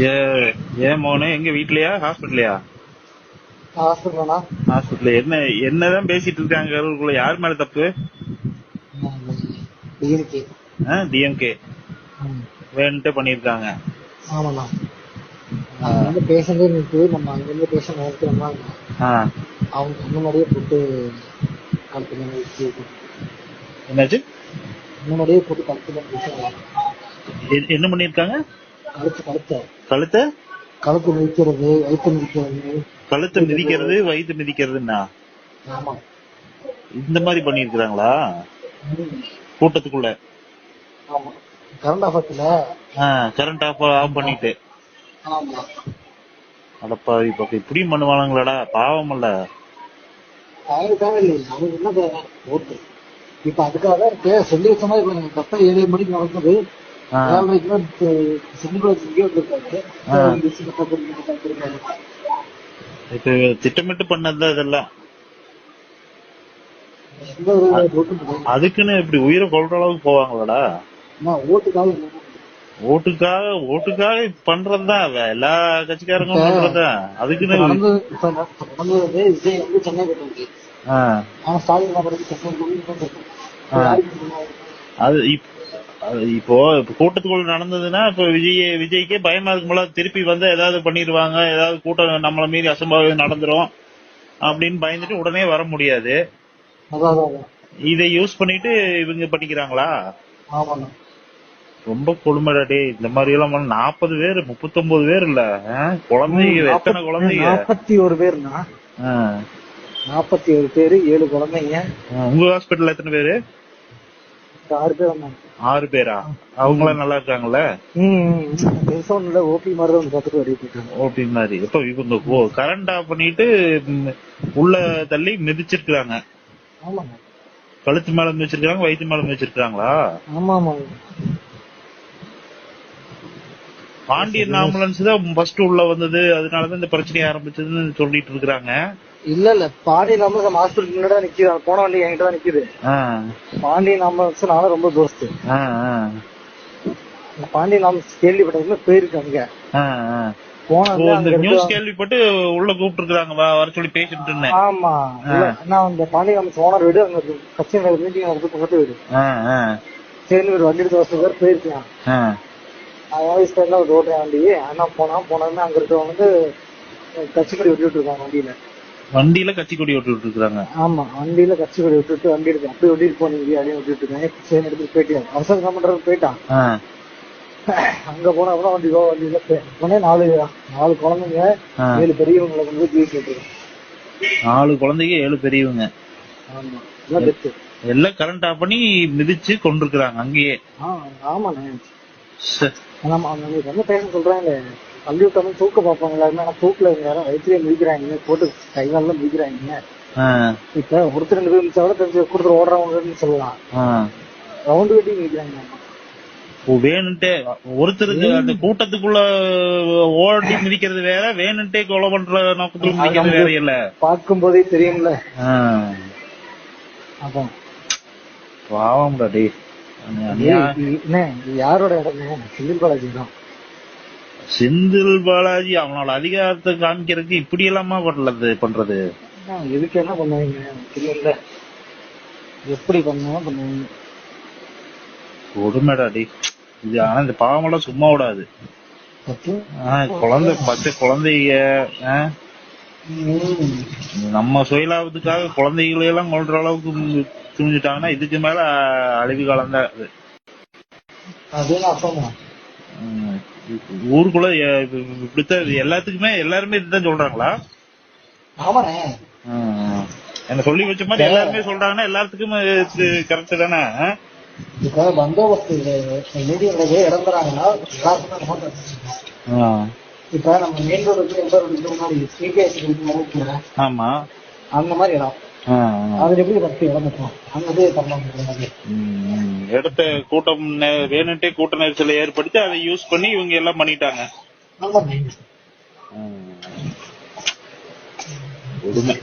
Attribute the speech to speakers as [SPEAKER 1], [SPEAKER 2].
[SPEAKER 1] ஏ ஏன் மோனே எங்க வீட்லயா? ஹாஸ்பிட்டலையா
[SPEAKER 2] ஹாஸ்பிட்டலா
[SPEAKER 1] ஹாஸ்பிட்டல் என்ன என்னதான் பேசிட்டு இருக்காங்க கருவுக்குள்ள யார் மேல தப்பு?
[SPEAKER 2] டிஎம்கே
[SPEAKER 1] டிஎம்கே வேணுன்ட்டு பண்ணிருக்காங்க
[SPEAKER 2] ஆமாண்ணா. வந்து பேஷண்டே நிற்கு நம்ம அங்க இருந்து பேஷண்ட் நிறுத்துறோம்னா
[SPEAKER 1] ஆ,
[SPEAKER 2] அவங்க முன்னாடியே போட்டு கழுத்து
[SPEAKER 1] என்னாச்சு?
[SPEAKER 2] முன்னாடியே போட்டு பேசுறாங்க
[SPEAKER 1] எ- என்ன பண்ணிருக்காங்க
[SPEAKER 2] கழுத்து கழுத்த.
[SPEAKER 1] கழுத்தை?
[SPEAKER 2] கழுத்து நிற்கிறது வயிற்று நிற்கிறது
[SPEAKER 1] கழுத்தை மிதிக்கிறது வயிற்று மிதிக்கிறதுன்னா?
[SPEAKER 2] ஆமா.
[SPEAKER 1] இந்த மாதிரி பண்ணிருக்காங்களா
[SPEAKER 2] ம்.
[SPEAKER 1] கூட்டத்துக்குள்ள?
[SPEAKER 2] ஆமா. கரண்ட் ஆஃபத்துல
[SPEAKER 1] கரண்ட் ஆஃப் ஆஃப் பண்ணிட்டு.
[SPEAKER 2] ஆமா.
[SPEAKER 1] அடப்பா இப்ப இப்படியும் பண்ணுவானுங்களாடா? பாவம் இல்ல
[SPEAKER 2] இப்ப அதுக்காக சொல்லி வச்ச மாதிரி கரெக்டா ஏழு மணிக்கு நடக்குது
[SPEAKER 1] இப்ப திட்டமிட்டு பண்ணதுதான் இதெல்லாம். அதுக்குன்னு இப்படி உயிரை கொல்ற அளவுக்கு போவாங்களாடா.
[SPEAKER 2] அம்மா, ஓட்டுக்காக.
[SPEAKER 1] ஓட்டுக்காக பண்றதுதான். எல்லா கட்சிக்காரங்களும் பண்றதுதான் அதுக்குன்னு. அது இப்- அது இப்போ இப்ப கூட்டத்துக்குள்ள நடந்ததுன்னா இப்ப விஜய் விஜய்க்கே பயமா இருக்கும்போல திருப்பி வந்து ஏதாவது பண்ணிடுவாங்க ஏதாவது கூட்டம் நம்மள மீறி அசம்பாவிதம் நடந்துரும் அப்படின்னு பயந்துட்டு உடனே வர முடியாது. இதை யூஸ் பண்ணிட்டு இவங்க பண்ணிக்கிறாங்களா? ரொம்ப கொடுமைடா டேய் இந்த மாதிரி எல்லாம் நாற்பது பேர் முப்பத்தொன்பது பேர் இல்ல? குழந்தைங்க எத்தனை குழந்தைங்க?
[SPEAKER 2] நாற்பத்தி ஒரு பேர்னா. நாற்பத்தி ஒரு பேரு ஏழு குழந்தைங்க.
[SPEAKER 1] உங்க ஹாஸ்பிட்டல்ல எத்தனை பேரு?
[SPEAKER 2] ஆறு பேர் வந்தாங்க
[SPEAKER 1] ஆறு பேரா? அவங்க எல்லாம் நல்லா இருக்காங்கல்ல?
[SPEAKER 2] பெருசா இல்ல ஓபி மாதிரி தான் வெளியே போயிட்டாங்க
[SPEAKER 1] ஓபி மாதிரி. இப்ப இவங்க கரண்ட் ஆஃப் பண்ணிட்டு உள்ள தள்ளி மிதிச்சிருக்காங்க
[SPEAKER 2] ஆமாங்க
[SPEAKER 1] கழுத்து மேல மிதிச்சிருக்காங்க வயிற்று மேல மிதிச்சிருக்காங்களா
[SPEAKER 2] ஆமா ஆமாங்க
[SPEAKER 1] பாண்டியன் ஆம்புலன்ஸ் தான் ஃபர்ஸ்ட் உள்ள வந்தது. அதனாலதான் இந்த பிரச்சனை ஆரம்பிச்சதுன்னு சொல்லிட்டு இருக்காங்க
[SPEAKER 2] இல்ல இல்ல. பாண்டியன் நம்ம ஹாஸ்பிட்டல் முன்னாடி நிக்குது. அது போன வண்டி என்கிட்ட தான் நிக்குது.
[SPEAKER 1] ஆ,
[SPEAKER 2] பாண்டியன் ஆம்புலன்ஸ் நானும் ரொம்ப தோஸ்து. பாண்டியன் ஆம்புலன்ஸ் கேள்விப்பட்டதுல போயிருக்கு அங்க. போன
[SPEAKER 1] நியூஸ் கேள்விப்பட்டு உள்ள கூப்பிட்டு இருக்காங்க வர சொல்லி பேசிட்டு
[SPEAKER 2] ஆமா. இல்ல, நான் அந்த பாண்டியன் ஆம்புலன்ஸ் ஓனர் வீடு அங்க கட்சி மீட்டிங் வந்து பக்கத்து வீடு. சரி ஒரு வண்டி எடுத்து வருஷம் பேர் டைம்ல ஒரு ஓட்டுறேன் வண்டி அண்ணா போனா போனோம்னா அங்க இருக்கவங்க வந்து கட்சி கொடி விட்டுட்டு இருக்காங்க வண்டியில.
[SPEAKER 1] வண்டியில கட்சி கொடி விட்டுட்டு இருக்காங்க
[SPEAKER 2] ஆமா வண்டியில கட்சி கொடி விட்டுட்டு வண்டி எடுத்து அப்படியே விட்டுட்டு போனீங்க அப்படின்னு விட்டுட்டு இருக்காங்க. சரி எடுத்துட்டு போயிட்டான் அவசரம் என்ன பண்றது போயிட்டான் அங்க போனா அப்புறம் வண்டி போ வண்டியில உடனே நாலு நாலு குழந்தைங்க. ஏழு பெரியவங்களை கொண்டு போய் விட்டுருக்கோம்
[SPEAKER 1] நாலு குழந்தைங்க ஏழு பெரியவங்க.
[SPEAKER 2] ஆமா
[SPEAKER 1] எல்லாம் கரண்ட் ஆஃப் பண்ணி மிதிச்சு கொண்டிருக்கிறாங்க அங்கேயே.
[SPEAKER 2] ஆமாண்ணே. என்ன பேச சொல்றாங்க பள்ளி விட்டாலும் தூக்க பார்ப்பாங்க எல்லாருமே ஆனா தூக்கல யாரும் வயிற்றுலயே மிதிக்கிறாங்க போட்டு கை காலில் மிதிக்கிறாங்க
[SPEAKER 1] ஆ,
[SPEAKER 2] இப்ப ஒருத்தர் ரெண்டு பேர் மிச்சா கூட தெரிஞ்சு கொடுத்துரு ஓடுறவங்கன்னு சொல்லலாம். ரவுண்டு கட்டி மிதிக்கிறாங்க
[SPEAKER 1] ஓ, வேணுன்ட்டே ஒருத்தருக்கு அந்த கூட்டத்துக்குள்ள ஓடி மிதிக்கிறது வேற வேணுன்ட்டே கொலை பண்ற நோக்கத்துல மிதிக்கிறது வேற இல்ல
[SPEAKER 2] பார்க்கும் போதே தெரியும்ல அதான்.
[SPEAKER 1] பாவம்டா டேய்.
[SPEAKER 2] யாரோட இடமே? செந்தில் பாலாஜி தான்.
[SPEAKER 1] செந்தில் பாலாஜி அவனோட அதிகாரத்தை காமிக்கிறதுக்கு இப்படி எல்லாமா பண்ணது பண்றது?
[SPEAKER 2] ஆ, எதுக்கு என்ன பண்ணுவீங்க? தெரியல. எப்படி பண்ணாலும் பண்ணுவீங்க?
[SPEAKER 1] கொடுமைடா டேய். இது ஆனா இந்த பாவமெல்லாம் சும்மா விடாது. குழந்தை பச்சை குழந்தைங்க. நம்ம சுயலாபத்துக்காக குழந்தைகளை எல்லாம் கொள்ற அளவுக்கு துணிஞ்சிட்டாங்கன்னா இதுக்கு மேல அழிவு காலம் தான் அது ஊருக்குள்ள இப்படித்தான் எல்லாத்துக்குமே எல்லாருமே இதுதான் சொல்றாங்களா
[SPEAKER 2] ஆமாண்ணே.
[SPEAKER 1] என்ன சொல்லி வச்ச மாதிரி எல்லாருமே சொல்றாங்கன்னா எல்லாத்துக்குமே கரெக்ட் தானே?
[SPEAKER 2] இப்ப பந்தோபஸ்து வச்சிருக்கோம்
[SPEAKER 1] ஆ.
[SPEAKER 2] இப்ப நம்ம மெயின் எந்த ரோடு முன்னாடி இருக்குல்ல
[SPEAKER 1] ஆமா
[SPEAKER 2] அந்த மாதிரி இடம். அதுல எப்படி ஃபர்ஸ்ட் இடம் இருக்கும்? அங்க தரலாம்
[SPEAKER 1] கூட்டம் வேணுன்ட்டே கூட்ட நெரிசலை ஏற்படுத்தி அதை யூஸ் பண்ணி இவங்க எல்லாம் பண்ணிட்டாங்க.
[SPEAKER 2] ஆமாண்ணே
[SPEAKER 1] ம். கொடுமை